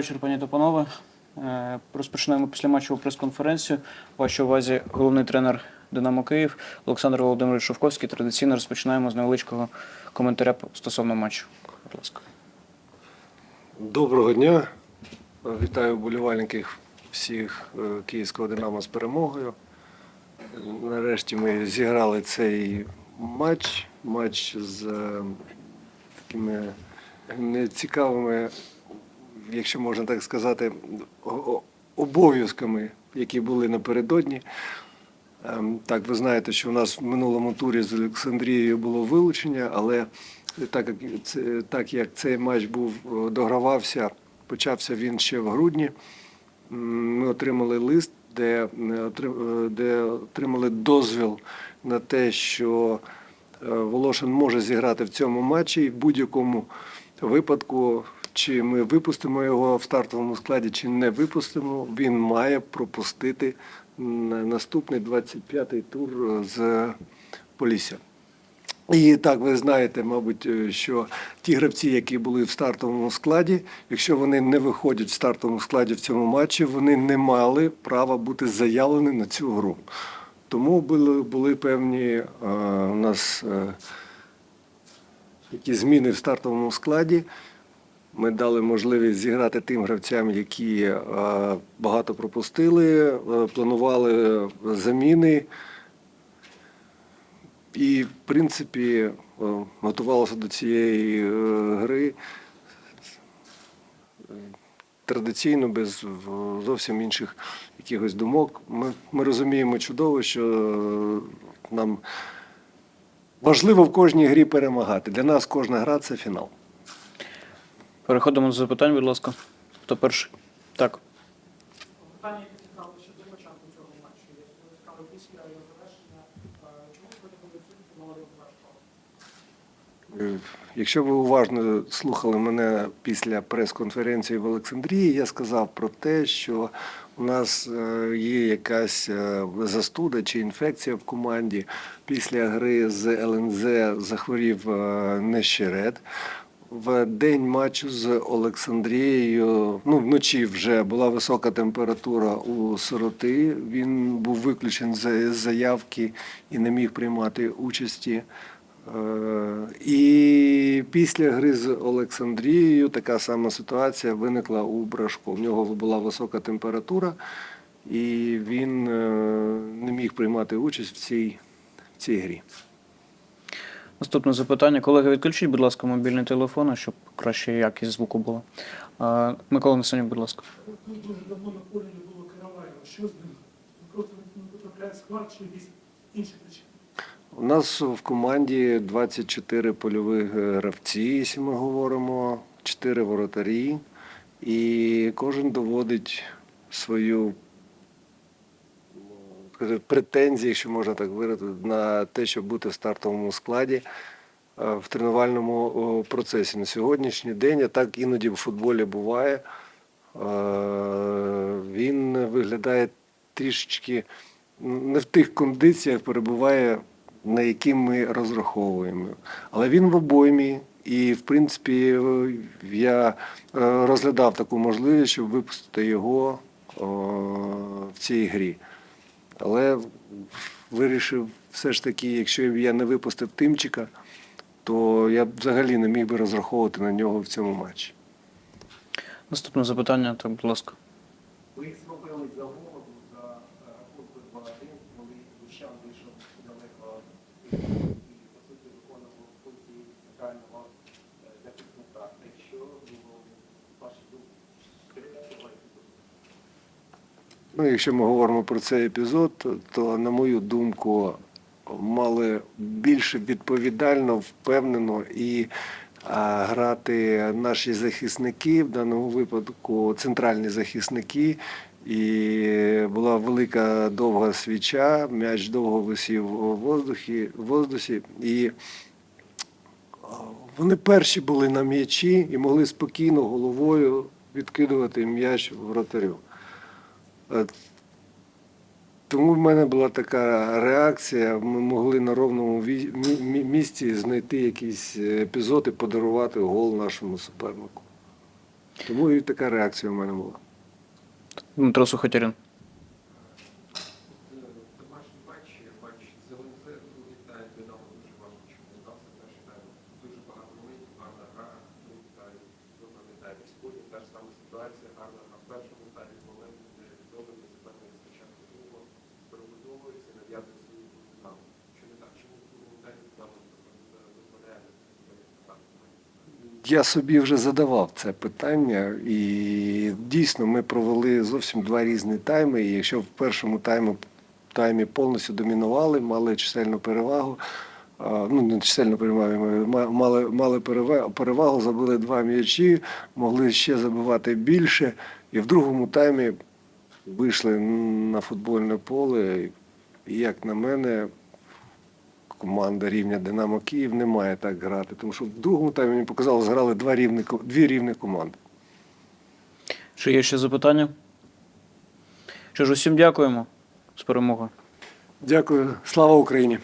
вечір, пані та панове. Е, Розпочинаємо післяматчеву прес-конференцію. У вашій увазі головний тренер Динамо Київ Олександр Володимирович Шовковський. Традиційно розпочинаємо з невеличкого коментаря стосовно матчу. Будь ласка. Доброго дня. Вітаю вболівальників всіх е, київського Динамо з перемогою. Нарешті ми зіграли цей матч. Матч з е, такими нецікавими, якщо можна так сказати, обов'язками, які були напередодні. Ем, Так, ви знаєте, що у нас в минулому турі з Олександрією було вилучення, але так як, це, так як цей матч був догравався, почався він ще в грудні. Ми отримали лист, де, е, е, де отримали дозвіл на те, що е, Волошин може зіграти в цьому матчі і в будь-якому випадку, чи ми випустимо його в стартовому складі, чи не випустимо, він має пропустити наступний 25-й тур з Полісся. І так, ви знаєте, мабуть, е, що ті гравці, які були в стартовому складі, якщо вони не виходять в стартовому складі в цьому матчі, вони не мали права бути заявлені на цю гру. Тому були, були певні е, у нас е, якісь зміни в стартовому складі. Ми дали можливість зіграти тим гравцям, які е, багато пропустили, е, планували заміни. І, в принципі, е, готувалося до цієї гри традиційно, без зовсім інших якихось думок. Ми, ми розуміємо чудово, що нам важливо в кожній грі перемагати. Для нас кожна гра це фінал. Переходимо до запитань, будь ласка. Хто перший? Так. Питання, яке цікаве ще до початку цього матчу, є цікаве після його завершення. Чому ви були відсутні молодим? Е, Якщо ви уважно слухали мене після прес-конференції в Олександрії, я сказав про те, що у нас е, є якась е, застуда чи інфекція в команді. Після гри з ЛНЗ захворів е, Нещерет. В день матчу з Олександрією, ну вночі вже була висока температура у сироти. Він був виключений з заявки і не міг приймати участі. Е, І після гри з Олександрією така сама ситуація виникла у Брашко. В нього була висока температура, і він е, не міг приймати участь в цій, в цій грі. Наступне запитання. Колеги, відключіть, будь ласка, мобільні телефони, щоб краще якість звуку була. Е, Микола Несенюк, будь ласка. Тут дуже давно на полі не було Караваєва. Що з ним? Просто не потрапляє склад чи якісь інші причини? У нас в команді 24 польових е, гравці, якщо ми говоримо, 4 воротарі, і кожен доводить свою скажімо, претензії, якщо можна так виразити, на те, щоб бути в стартовому складі е, в тренувальному процесі. На сьогоднішній день, а так іноді в футболі буває, е, він виглядає трішечки не в тих кондиціях перебуває, на які ми розраховуємо. Але він в обоймі, і, в принципі, е, я розглядав таку можливість, щоб випустити його в цій грі. Але вирішив все ж таки, якщо б я не випустив Тимчика, то я б взагалі не міг би розраховувати на нього в цьому матчі. Наступне запитання, так, будь ласка. Ви зробили за голову за рахунку 2-1, коли Лущан вийшов далеко і, по суті, виконував функції центрального е, захисника. Якщо було ваші думки, скажіть, що ви Ну, якщо ми говоримо про цей епізод, то, на мою думку, мали більше відповідально, впевнено і грати наші захисники, в даному випадку центральні захисники. І була велика довга свіча, м'яч довго висів у воздухі, в воздусі. І вони перші були на м'ячі і могли спокійно головою відкидувати м'яч вратарю. Е, Тому в мене була така реакція. Ми могли на ровному місці знайти якийсь епізод і подарувати гол нашому супернику. Тому і така реакція в мене була. Дмитро Сухотярин. Домашній матч, матч з ЛНЗ, другий тайм Динамо дуже важко чому вдався. Перший тайм дуже багато моментів, гарна гра, другий тайм, ви пам'ятаєте, сьогодні та ж сама ситуація, гарна гра в першому таймі, момент, де відновлення суперник спочатку другого перебудовується, нав'язує свою гру Динамо. Що не так, чому в другому таймі Динамо дозволяє так? Я собі вже задавав це питання, і дійсно ми провели зовсім два різні тайми. І якщо в першому таймі, таймі повністю домінували, мали чисельну перевагу, ну не чисельну перевагу, мали, мали перевагу, забили два м'ячі, могли ще забивати більше. І в другому таймі вийшли на футбольне поле. І, як на мене, команда рівня Динамо Київ не має так грати. Тому що в другому таймі мені показалось, зграли два рівні, дві рівні команди. Чи є ще запитання? Що ж, усім дякуємо з перемогою. Дякую. Слава Україні!